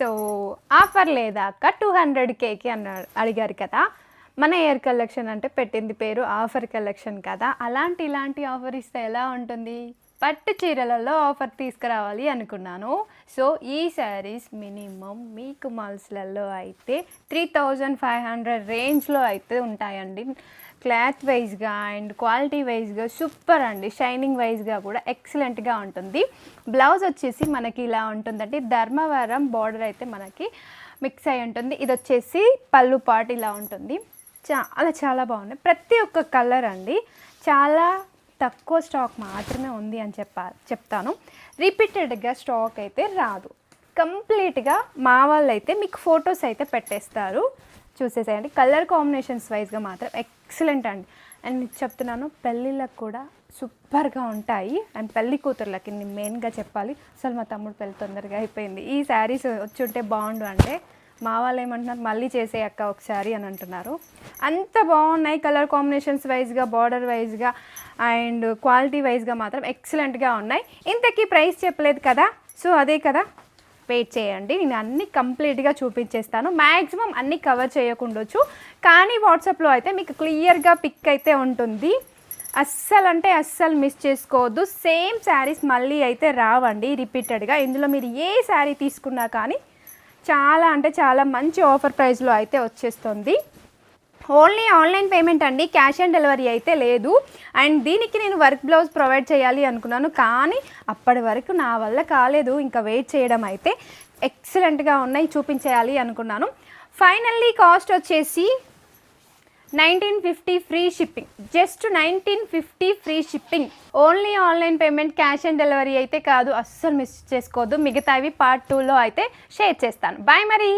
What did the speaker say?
So offer లేదా? అక్క two hundred కేకి అన్నాడు అడిగారు కదా. మన ఎయిర్ కలెక్షన్ అంటే పెట్టింది పేరు ఆఫర్ కలెక్షన్ కదా. అలాంటి ఇలాంటి ఆఫర్ ఇస్తే ఎలా ఉంటుంది? పట్టు చీరలలో ఆఫర్ తీసుకురావాలి అనుకున్నాను. సో ఈ శారీస్ మినిమం మీకు మాల్స్లలో అయితే త్రీ థౌజండ్ ఫైవ్ హండ్రెడ్ రేంజ్లో అయితే ఉంటాయండి. క్లాత్ వైజ్గా అండ్ క్వాలిటీ వైజ్గా సూపర్ అండి. షైనింగ్ వైజ్గా కూడా ఎక్సలెంట్గా ఉంటుంది. బ్లౌజ్ వచ్చేసి మనకి ఇలా ఉంటుందండి. ధర్మవరం బార్డర్ అయితే మనకి మిక్స్ అయి ఉంటుంది. ఇది వచ్చేసి పళ్ళు పాటు ఇలా ఉంటుంది. చాలా చాలా బాగున్నాయి. ప్రతి ఒక్క కలర్ అండి. చాలా తక్కువ స్టాక్ మాత్రమే ఉంది అని చెప్ప చెప్తాను. రిపీటెడ్గా స్టాక్ అయితే రాదు. కంప్లీట్గా మా వాళ్ళు అయితే మీకు ఫొటోస్ అయితే పెట్టేస్తారు. చూసేసేయండి. కలర్ కాంబినేషన్స్ వైజ్గా మాత్రం ఎక్సలెంట్ అండి. అండ్ మీకు చెప్తున్నాను పెళ్ళిళ్ళకు కూడా సూపర్గా ఉంటాయి. అండ్ పెళ్ళి కూతుర్లకి మెయిన్గా చెప్పాలి. అసలు మా తమ్ముడు పెళ్ళి తొందరగా అయిపోయింది. ఈ శారీస్ వచ్చి ఉంటే బాగుండు అంటే మా వాళ్ళు ఏమంటున్నారు మళ్ళీ చేసే అక్క ఒకసారి అని అంటున్నారు. అంత బాగున్నాయి కలర్ కాంబినేషన్స్ వైజ్గా బార్డర్ వైజ్గా అండ్ క్వాలిటీ వైజ్గా మాత్రం ఎక్సలెంట్గా ఉన్నాయి. ఇంతకీ ప్రైస్ చెప్పలేదు కదా సో అదే కదా. వెయిట్ చేయండి నేను అన్ని కంప్లీట్గా చూపించేస్తాను. మ్యాక్సిమం అన్ని కవర్ చేయకుండొచ్చు. కానీ వాట్సాప్లో అయితే మీకు క్లియర్గా పిక్ అయితే ఉంటుంది. అస్సలు అంటే అస్సలు మిస్ చేసుకోవద్దు. సేమ్ శారీస్ మళ్ళీ అయితే రావండి రిపీటెడ్గా ఇందులో మీరు ఏ శారీ తీసుకున్నా కానీ చాలా అంటే చాలా మంచి ఆఫర్ ప్రైస్లో అయితే వచ్చేస్తుంది. ఓన్లీ ఆన్లైన్ పేమెంట్ అండి క్యాష్ ఆన్ డెలివరీ అయితే లేదు. అండ్ దీనికి నేను వర్క్ బ్లౌజ్ ప్రొవైడ్ చేయాలి అనుకున్నాను కానీ అప్పటి వరకు నా వల్ల కాలేదు. ఇంకా వెయిట్ చేయడం అయితే ఎక్సలెంట్గా ఉన్నాయి చూపించేయాలి అనుకున్నాను. ఫైనల్లీ కాస్ట్ వచ్చేసి nineteen fifty free shipping. Just nineteen fifty free shipping. Only online payment cash on delivery అయితే కాదు. అస్సలు మిస్ చేసుకోవద్దు. మిగతావి పార్ట్ టూలో అయితే షేర్ చేస్తాను. బాయ్ మరి.